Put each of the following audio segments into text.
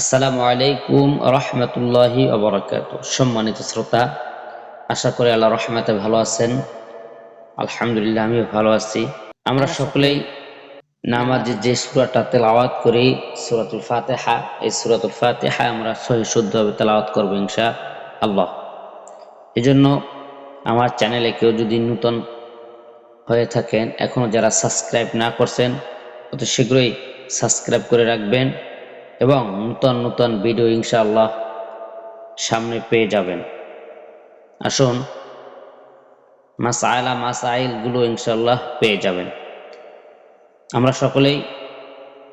আসসালামু আলাইকুম রহমতুল্লাহি অবরাকাত সম্মানিত শ্রোতা আশা করি আল্লাহ রহমতে ভালো আছেন। আলহামদুলিল্লাহ আমিও ভালো আছি। আমরা সকলেই নামাজে যে সুরাটা তেলাওয়াত করি সুরাতুল ফাতেহা এই সুরাতুল ফাতেহা আমরা সহি শুদ্ধভাবে তেলাওয়াত করব ইনশা আল্লাহ এজন্য আমার চ্যানেলে কেউ যদি নূতন হয়ে থাকেন এখনও যারা সাবস্ক্রাইব না করছেন অত শীঘ্রই সাবস্ক্রাইব করে রাখবেন। এবং নূতন নূতন ভিডিও ইনশাআল্লাহ সামনে পেয়ে যাবেন। আসুন, মাসাইলা মাসাইলগুলো ইনশাআল্লাহ পেয়ে যাবেন। আমরা সকলেই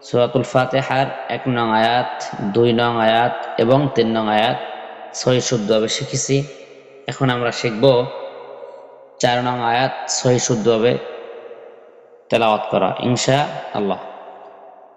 সুরাতুল ফাতেহার এক নং আয়াত, দুই নং আয়াত এবং তিন নং আয়াত সহি শুদ্ধভাবে শিখেছি। এখন আমরা শিখব চার নং আয়াত সহি শুদ্ধভাবে তেলাওয়াত করা। ইনশা আল্লাহ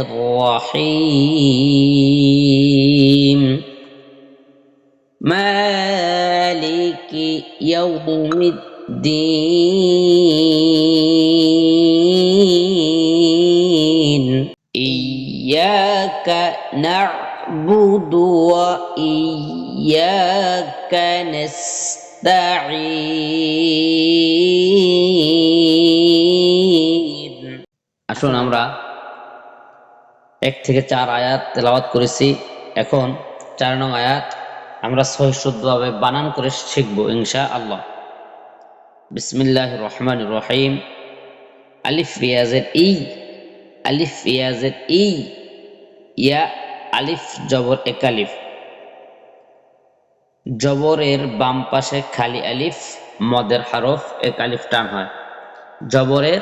الرحيم مالك يوم الدين إياك نعبد وإياك نستعين আসুন আমরা এক থেকে চার আয়াত তেলাওয়াত করেছি। এখন চার নং আয়াত আমরা সহি শুদ্ধভাবে বানান করে শিখব ইনশা আল্লাহ বিসমিল্লাহ রহমান রহিম। আলিফ রিয়াজের ই আলিফ রিয়াজের ই ইয়া আলিফ জবর এক আলিফ। জবরের বাম পাশে খালি আলিফ, মদের হারফ এক আলিফ টান হয়। জবরের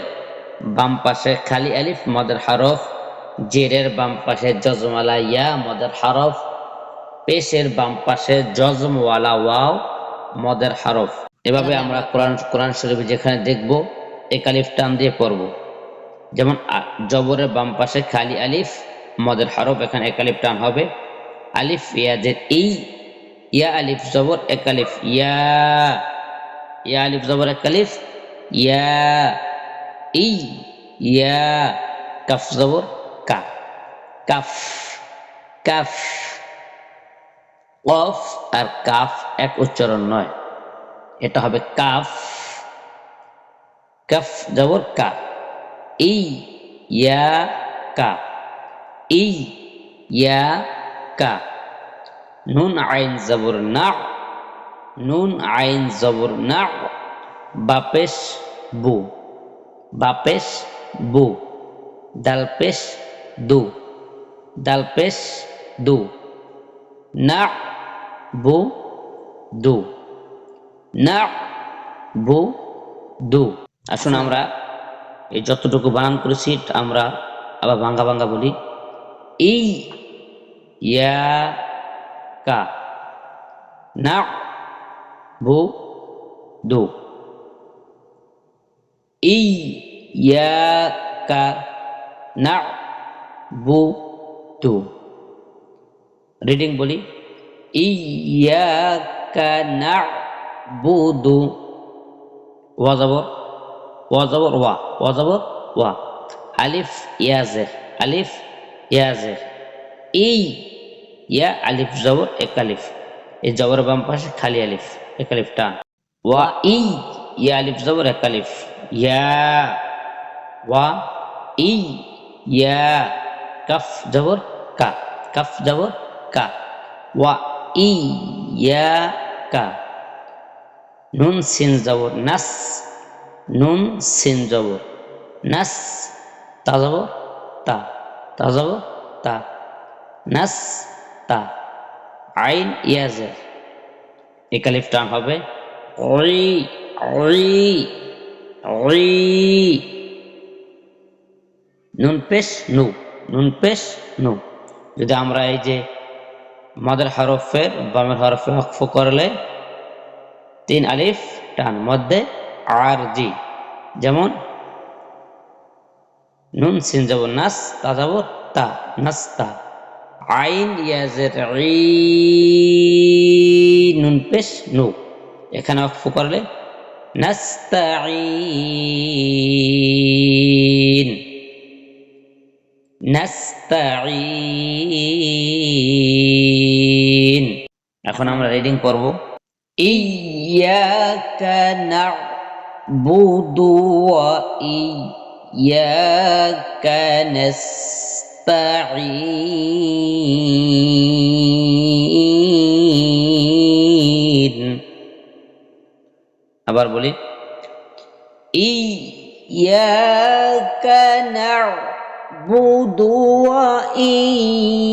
বাম পাশে খালি আলিফ, মদের হারফ জেরের বাম পাশে জজমালা ইয়া, মদের হারফ। পেশের বাম পাশে জজমওয়ালা ওয়াও, মদের হারফ। এভাবে আমরা কোরআন কোরআন শরীফ যেখানে দেখব এক আলিফ টান দিয়ে পড়ব। যেমন জবরের বাম পাশে খালি আলিফ, মদের হরফ, এখানে এক আলিফ টান হবে। আলিফ ইয়াজের এই, ইয়া আলিফ জবর এক আলিফ ইয়া ইয়া আলিফ জবর এক আলিফ ইয়া ই ইয়া, কাফ জবর কা কাফ কাফ কফ আর কাফ এক উচ্চারণ নয় এটা হবে কাফ কাফ জবর কা ই ইয়া কা ই ইয়া কা নুন আইন জবর না নুন আইন জবর না বাপেশ বু বাপেশ বু দালপেশ দু। দালপেশ দু। না বু দু। না বু দু। আসুন আমরা এই যতটুকু বানান করেছি আমরা আবার ভাঙ্গা ভাঙ্গা বলি। এই ইয়া কা। না বু দু ইয়া কা না বু দু রিডিং বলি ইয়াকা না'বুদু ওয়া জবর ওয়া জবর ওয়া ওয়া জবর ওয়া আলিফ ইয়াজের আলিফ ইয়াজের এই ইয়া আলিফ জবর এক আলিফ এই জবর বাম পাশে খালি আলিফ এক আলিফ টান ওয়া ই ইয়া আলিফ জবর এক আলিফ ইয়া ওয়া ই ইয়া কাফ জবর কা কাফ জবর কা ওয়া ইয়া কা নুন সিন জবর নাস নুন সিন জবর নাস তা জবর তা তা জবর তা নাস তা আইন ইয়াজের একালিফ টান হবে ওই ওই ওই নুন পেশ, নু। নুন পেশ নু যদি আমরা এই যে মদের হরফের, বামের হরফে অক্ফ করলে তিন আলিফ টান, মধ্যে আর জি। যেমন, নুন, সিন যাব নাস, তা যাব তা নাস্তা আইন ইয়াজের নুন পেশ, নু। এখানে অক্ফ করলে নাস্তাঈন নাস্তাঈন এখন আমরা রিডিং করব ইয়াকা না'বুদু ওয়া ইয়াকা নাস্তাঈন আবার বলি ইয়াকা না'বুদু ওয়া ইয়াকা